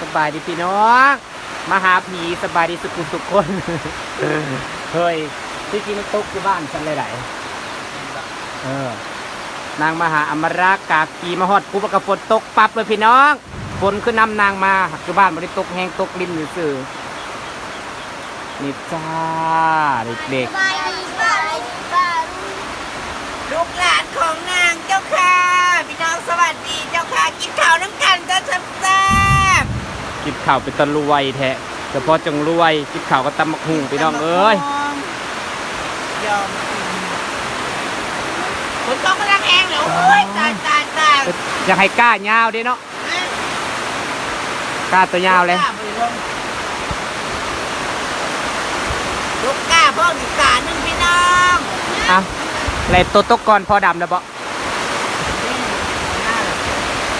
สบายดีพี่น้องมาหาผีสบายดีสุขุสุขคนเฮ้ยที่จริงมันตกอยู่บ้านฉันเลยไหนเออนางมาหาอมรากากีมาฮอดปุ๊บแล้วก็ฝนตกปั๊บเลยพี่น้องฝนคือนำนางมาอยู่บ้านไม่ได้ตกแห้งตกริมอยู่ซื่อนี่จ้าเด็กลูกหลานของนางเจ้าค่ะพี่น้องสวัสดีเจ้าค่ะกินข้าวน้ำกันก็แซ่บๆกิน ข้าวเป็นตะรวยแท้เฉพาะจังรวยกินข้าวก็ตำมักหุ่งๆพี่น้องเอ้ยยอมฝนตกกำลังแห้งเลยโอ้ยตายตายตายอยากให้กล้ายาวเด้เนาะกล้าตัวยาวเลยลูกกล้าพ่อดีกาหนึ่งพี่น้องอะอะไรตัวตกก่อนพอดำแล้วบ่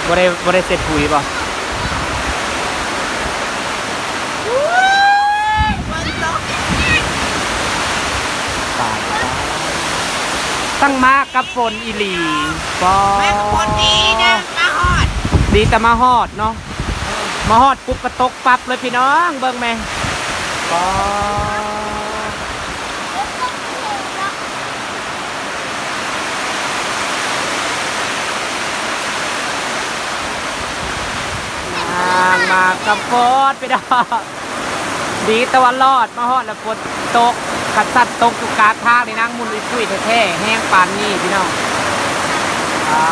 บ่ได้บ่ได้เสร็จปุ๋ยบ่ ฝนตก ตาย ตั้งมากับฝนอีหลีปอแม่ก็คนดีนะมาฮอดดีแต่มาฮอดเนาะมาฮอดปุ๊บก็ตกปั๊บเลยพี่น้องเบิ่งแม่ปอมามากับฝนพี่น้องดีแต่ว่ารอดมาฮอดแล้วฝนตก ขัดสัตว์ตกอยู่กางทางนี่งมุนอุ้ยปุ้ยแท้ๆแห้งปานนี้พี่น้องอ่า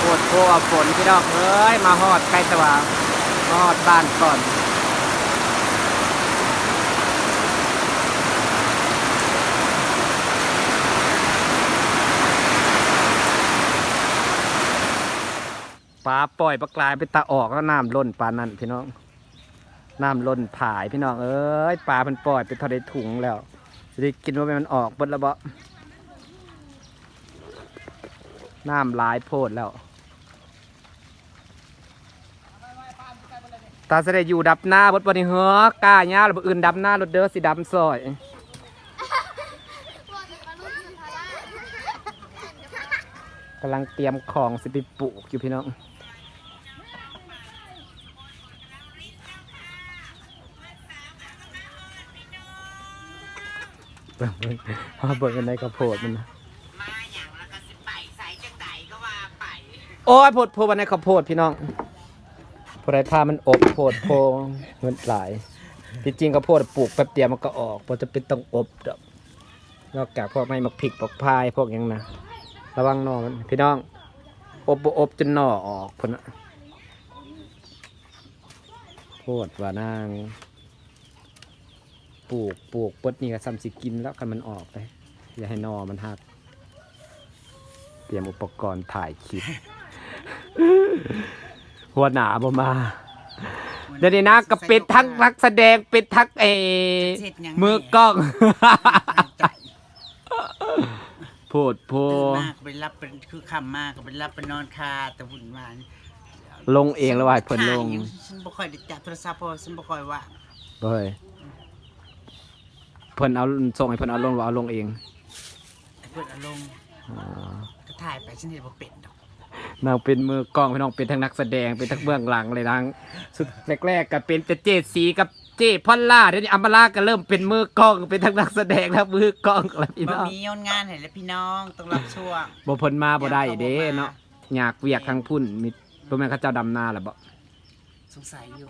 ปวดโพเอาฝนพี่น้องเอ้ย มาฮอดใกล้สว่างมาฮอดบ้านก่อน ปล่อยปลากลายไปตาออกแล้วน้ำล้นปลานั่นพี่น้องน้ำล้นผายพี่น้องเอ้ยปลามันปล่อยไปเทะเลถุงแล้วจะได้กินว่ามันออกเบดแล้วบ่น้ำลายโพดแล้ว ตาจะได้อยู่ดับหน้าบดบนนี้เฮ้อกล้าย่าหรืออื่นดับหน้ารถเด้อสิดำซอยกำลังเตรียมของสิไปปลูกอยู่พี่น้อง เบิ่งเบิ่งเอเบิ่งกันในกระโพดมันนะมาอย่างแล้วก็สิไปใส่จังใดก็ว่าไปโอ้ยโพดโพวันในข้าวโพดพี่น้องพอได้ผ้ามันอบโพดโพเงินหลายที่จริงข้าวโพดปลูกแป๊บเดียวมันก็ออกพอจะเป็นต้องอบดอกนอกจากพวกไม้มักพริกปอกพายพวกยังนะระวังนอมันพี่น้อง อบบอบจนหน่อออกพนะโพดว่านาง ปลูกปลูกปดนี่ก็ซ้ำสิกินแล้วกันมันออกเลยอย่าให้หนอมันหัก เตรียมอุปกรณ์ถ่ายคลิปหัวหนาบ่มาเดี๋ยวนี้นะก็เป็นทั้งนักแสดงเป็นทั้งเออเสร็จยังมือกล้องโพดโพตื่นมากไปรับเป็นคือคำมากก็ไปรับไปนอนคาแต่หุ่นหวานลงเองแล้วว่าให้เพิ่นลงถ่ายอยู่ฉันบ่ค่อยได้จับโทรศัพท์เพราะว่าฉันบ่ค่อยว่างเฮ้ย เพิ่นเอาส่งให้เพิ่นเอาลงว่าเอาลงเองแต่เพิ่นเอาลงอ๋อก็ถ่ายไปฉันเห็นบ่เป็นดอกนางเป็นมือกล้องพี่น้องเป็นทั้งนักแสดงเป็นทั้งเบื้องหลังเลยนางสุดแรกๆก็เป็นแต่เจดสีกับเจพอลล่าเดี๋ยวนี้อัมมาลาก็เริ่มเป็นมือกล้องเป็นทั้งนักแสดงแล้วมือกล้องแล้วพี่บ่น้องมีโยนงานให้แล้วพี่น้องต้องรับช่วงบ่เพิ่นมาบ่ได้เด้เนาะอยากเวียกทั้งพุ่นมีบ่แม่นเขาเจ้าดำนาล่ะบ่สงสัยอยู่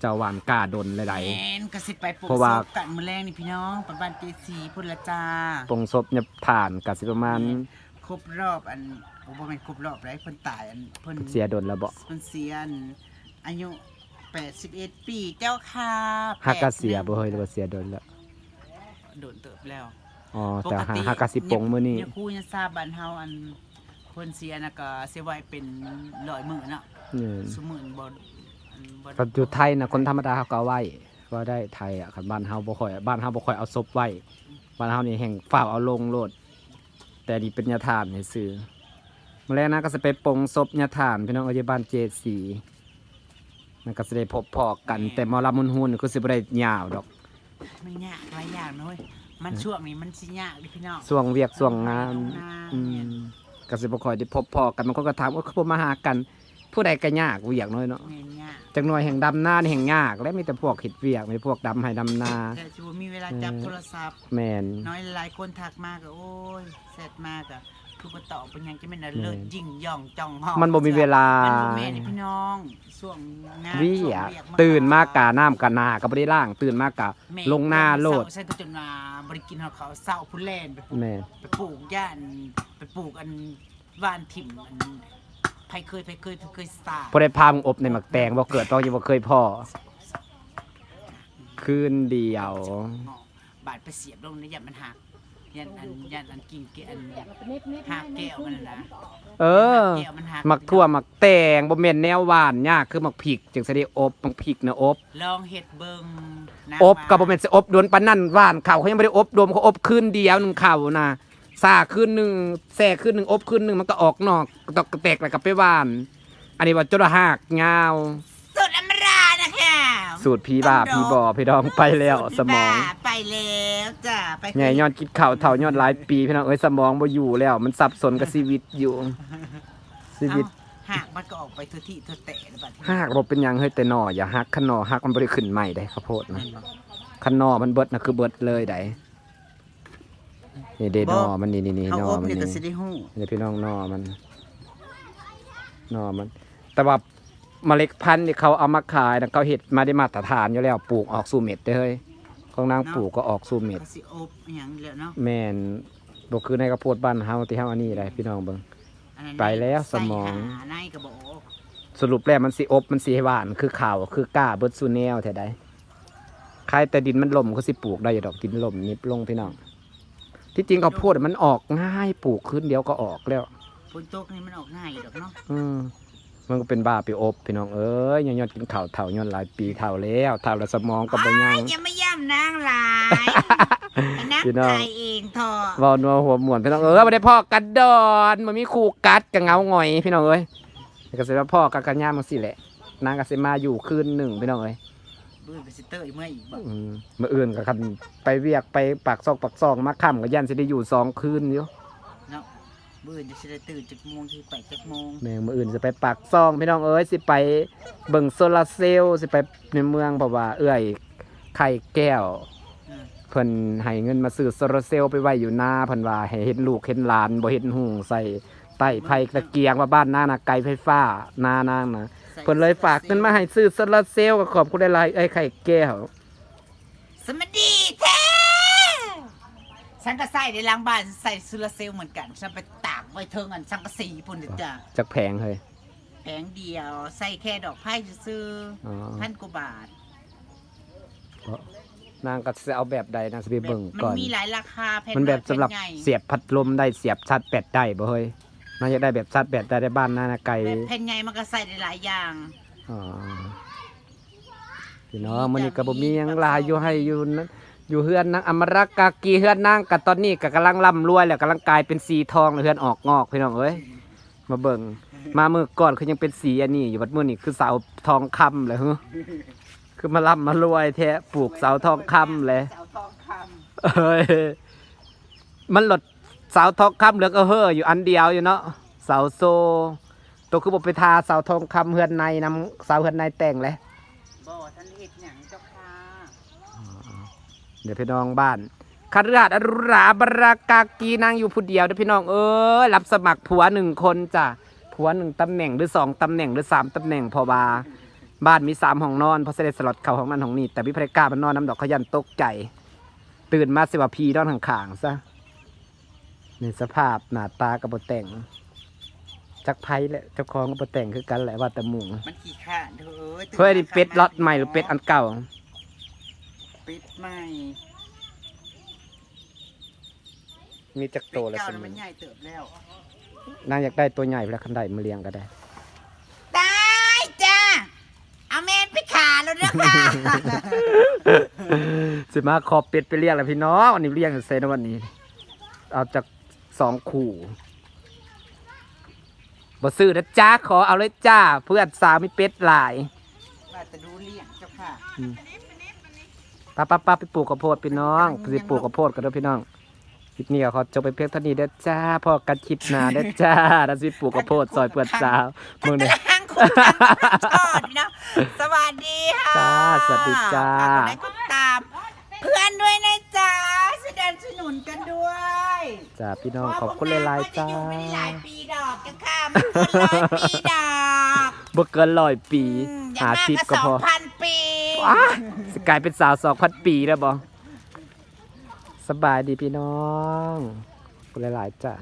เจ้าหวานกล้าดนหลายแม่นก็สิไปปลูกเพราะว่า ศพกันมื้อแรงนี่พี่น้องไปบ้านเจสีพุ่นละจ้าๆปงศพเนี่ยฐานก็สิประมาณครบรอบอันโอ้บ่แม่นครบรอบไรเพิ่นตายอันเพิ่นเสียดนแล้วบ่ เพิ่นเสียอันอายุ81 ปีเจ้าค่ะฮักกะเสียแปดหบ่นึ่งเฮ้ยหรือว่าเสียดนแล้ว โดนเติบแล้วอ๋อ แต่ฮักกะสิปงมื้อนี้เนี่ยครูยังทราบบ้านเฮาอันเพิ่นเสียน่ะก็เสียไว้เป็นร้อยมื้อเนาะ นี่สมื้อนี้บ่ อันบ่ก็อยู่ไทยนะคนธรรมดาเขาก็เอาไว้ว่าได้ไทยอะคันบ้านเฮาบ่ค่อยบ้านเฮาบ่ค่อยเอาศพไว้บ้านเฮานี่แห่งฝ้าวเอาลงโลด แต่นี่เป็นยาทานให้ซื้อมาแล้วนะก็จะไปปลงศพยาทานพี่น้องเอาอยู่บ้านเจดสีมันก็สิได้พบพอกัน แต่หมอลำมุนหุ่นก็สิบ่ได้ยาวดอก มันยากหลายอย่างน้อยมันช่วงนี้มันสิยากดิพี่น้องส่วงเวียกส่วงงานงาน อืมก็สิบ่ค่อยได้พบพอกันบางคนก็ถามว่าเขาบ่มาหากัน ผู้ใดก็ยากเวียกน้อยเนาะแม่นยากจักหน่อยแห่งดำนานี่แห่งยาก และมีแต่พวกเฮ็ดเวียกมีพวกดำให้ดำนา แต่จูมีเวลาจับเออโทรศัพท์ แม่นน้อยหลายคนทักมากโอ้ยเสร็จมากอะคือบ่ตอบเป็นหยังจะเป็นอันเลิศแม่นยิ่งย่องจ้องห้องมันบ่มีเวลามันบ่แม่นนี่พี่น้องช่วงงานเวีช่ยกงตื่นมากกะน้ำกะนาก็บ่ได้ล้าง ตื่นมากกะแม่ลงหน้าโลด เศร้ใส่ตัวจนมาบริกินเขาวเศร้าพุ่นแล่นไปปลูกแม่น ไปปลูกย่านไปปลูกอันว่านถิ่มอัน ไผเคยไผเคยไผเคยสาบ่ได้พามึงอบในหมักแตงบ่เกิดต้องยังบ่เคยพ่อคืนเดียวเงาะบาดไปเสียบลงในยันมันหักยันอันยันอันกิ่งแกอันนิดนิดหักแก้วมันน่ะนะเออ แก้วมันหักหมักทั่วหมักแตงบ่แม่นแนวหวานยากคือหมักพริกจึงสิได้อบหมักพริกนะอบ ลองเฮ็ดเบิ่งนะอบก็บ่แม่นสิอบโดนปานนั้นหวานข้าวเขายังบ่ได้อบรวมเขาอบคืนเดียวหนึงข้าวนะ ซาคืนหนึงแซ่คืนหนึงอบคืนหนึงมันก็ออกนอกตอกกระแตกแล้วก็ไปหวาน อันนี้ว่าจระหากยาว สุดอมรานะคะสูตรผีบ้าผีบอพี่ดองไปแล้วสมอง บ้าไปแล้วจ้ะไปไงย้อนกินข้าวเท่าย้อนหลายปีพี่น้องเอ้ยสมองบ่อยู่แล้ว มันสับสนกับชีวิตอยู่ ชีวิตเอ้าหักมันก็ออกไปทั่วที่ทั่วแตะแล้วบัดนี้หากบ่เป็นหยังเฮ้ยแต่หนออย่าหักคันหนอหักมันบ่ได้ขึ้นใหม่ได้ข้าวโพดนะคันหนอมันเบิดนะคือเบิดเลยได้ นี่เดหนอมันนี่นี่นี่เขาหนออบมันนี่นี่ก็สิได้ฮู้นี่พี่น้องหนอมันหนอมัน แต่ว่าเมล็ดพันธุ์ที่เขาเอามาขายนะเขาเฮ็ดมาได้มาตรฐานอยู่แล้วปลูกออกสู่เม็ดเด้อเฮ้ยของนางปลูกก็ออกสู่เม็ดก็สิอบอหย่างนี้แหล้วเนาะแม่นบ่คือในกระโพดบ้านเฮาที่เฮาอันนี้ได้พี่น้องเบิ่งอันนั้นไปแล้วสมองใส่หาในกระบอกสรุปแล้วมันสิอบมันสิหวานคือข้าวคือกล้าเบิดสู่แนวแท้ใดใครแต่ดินมันล่มก็สิปลูกได้อยู่ดอกดินล่มนิบลงพี่น้อง ที่จริงข้าวโพดมันออกง่ายปลูกขึ้นเดียวก็ออกแล้วฝนตกนี่มันออกง่ายอยู่ดอกเนาะอืมมันก็เป็นบ้าไปอบพี่น้องเอ้ยย้อนๆกินข้าวเฒ่าย้อนหลายปีเฒ่าแล้วเฒ่าแล้วสมองก็บ่ยังอ้ายอย่ามาย่ำนางหลายไอ้นักพี่น้องตายเองทอเว้านัวหัวหมวนพี่น้องเอ้ยบ่ได้พ่อกันดอนมันมีคู่กัดกับเงาหงอยพี่น้องเอ้ยก็สิว่าพ่อกับกันย่ามจังซี่แหละนางก็สิมาอยู่คืนหนึ่งพี่น้องเอ้ย บื้อไปสิเตอร์อีกเมื่ออีกบ่อืมมื่ออื่นก็คันไปเวียกไปปากซอกปากซองมาค่ำก็ยันสิได้อยู่สองคืนอยู่เนาะบื้อจะสิได้ตื่นจากโมงที่ไปจากโมงแม่งมื่ออื่นจะไปปากซองพี่น้องเอ้ยสิไปเบิ่งโซลาร์เซลล์สิไปในเมืองเพราะว่าเอื้อยไข่แก้วเออเพิ่นให้เงินมาซื้อโซลาร์เซลล์ไปไว้อยู่หน้าเพิ่นว่าให้เห็นลูกเห็นหลานบ่เห็นหุงใส่ใต้ไผ่ตะเกียงว่าบ้านหน้าน่ะไกลไฟฟ้าหน้านางนะ เพิ่นเลยฝากเงินมาให้ซื้อโซลาร์เซลล์ก็ขอบคุณหลายๆไอ้ไข่แก้วสมดีแท้ฉันก็ใส่ในหล้างบ้านใส่ซูลาเซลล์เหมือนกันฉันไปตากไว้เทิงอันสังกะสีพุ่นเด้อจ้ะจักแพงเฮ้ยแผงเดียวใส่แค่ดอกไผ่ซื้ออ๋อพันกว่าบาท นางก็จะเอาแบบใดนางสิไปเบิ่งมัก่อน มีหลายราคาแผ่นมันแบบอยสำหรับแผ่นใญ่เสียบพัดลมได้เสียบชาร์จแบตได้บ่เฮ้ย นางอยากได้แบบชาร์จแบตได้ในบ้านนานาไกลแบบแผ่นใหญ่มันก็ใส่ได้หลายอย่างอ๋อพี่น้องมื้อนี้ก็บ่มีหยังหลายอยู่ให้อยู่นั้นอยู่เฮือนนางอมรักกากีเฮือนนางก็ตอนนี้ก็กำลังร่ำรวยแล้วกำลังกลายเป็นสีทองแล้วเฮือนออกงอกพี่น้องเอ้ยมาเบิ่งมามื้อก่อนคือยังเป็นสีอันนี้อยู่บัดมื้อนี้คือเสาทองคำเลยฮึคือมาร่ำมารวยแท้ปลูกเสาทองคำเลย เสาทองคเอ้ยมันหลด เสาทองคำเหลือก็เฮ่ออยู่อันเดียวอยู่เนาะเสาโซ ตัวคือบอกไปทาเสาทองคำเฮือนในนำเสาเฮือนในแต่งเลยำบ่ท่านเฮ็ดหยังเจ้าค่ะเดี๋ยวพี่น้องบ้านคาราดอรุราบรากากีนางอยู่ผู้เดียวเดี๋ยวพี่น้องเอ้ยรับสมัครผัวหนึ่งคนจ้ะผัวหนึ่งตำแหน่งหรือสองตำแหน่งหรือสามตำแหน่งเพอบาบ้านมีสามห้องนอนเพราะเสด็จสลดเข่าห้องนั้นห้องนี้แต่วิภรกล้ามันนอนน้ำดอกขยันตกใจ ตื่นมาสิว่าพีนอนข้างๆซะในสภาพหน้าตากระบแต่ง จักไพ่แหละเจ้าของกระบแต่งคือกันแหละว่าแต่หมูมันขี้ข้านเด้อเอ้ยเฮ้ยนี่เป็ดล็อตใหม่หรือเป็ดอันเก่า เป็ดใหม่ มีจักโตเป็ดแล้วเก่าสน่ะมัมัยนใหญ่เติบแล้ว นางอยากได้ตัวใหญ่แล้วคันใดมาเลี้ยงก็ได้ตายจ้าเอาแมนไปขาแล้วเด้อค่ะสิมาขอเป็ดไปเลี้ยงแล้วพี่น้องวันนี้เลี้ยงเซนวันนี้ เอาจาก สองขู่บ่ซื้อนะจ้าขอเอาเลยจ้า เพื่อนสาวมีเป็ดหลาย ว่าจะดูเลี้ยงเจ้าค่ะอืมป้าป้าป้าไปปลูกข้าวโพดพี่น้องไปปลูกข้าวโพดกันเด้อพี่น้องคลิปนี้ก็ขอจบไปเพียงเท่านี้เด้อจ้าพอกันคลิปหน้าเด้อจ้าแล้วสิปลูกข้าวโพดซอยเปิดสาวมึงเนี่ย ทางคุณทางทอดพี่น้องสวัสดีค่ะจ้าสวัสดีจ้า ฝกกดไลค์กดตาม เพื่อนด้วยนะจ๊ะแสดงสนุนกันด้วย จ้าพี่น้องขอบคุณหลายๆจ้าเพระพวกนงก็จะอยู่ไม่ได้หลายปีดอกจะข้ามไม่เกินร้อยปีดอกบ่เกินร้อยปีอืมอหาย่างมากสิบก็ก็สอพงอพันปีว้าสิกลายเป็นสาวสองพันปีแล้วบ่สบายดีพี่น้องขอบคุณหลายๆจ้า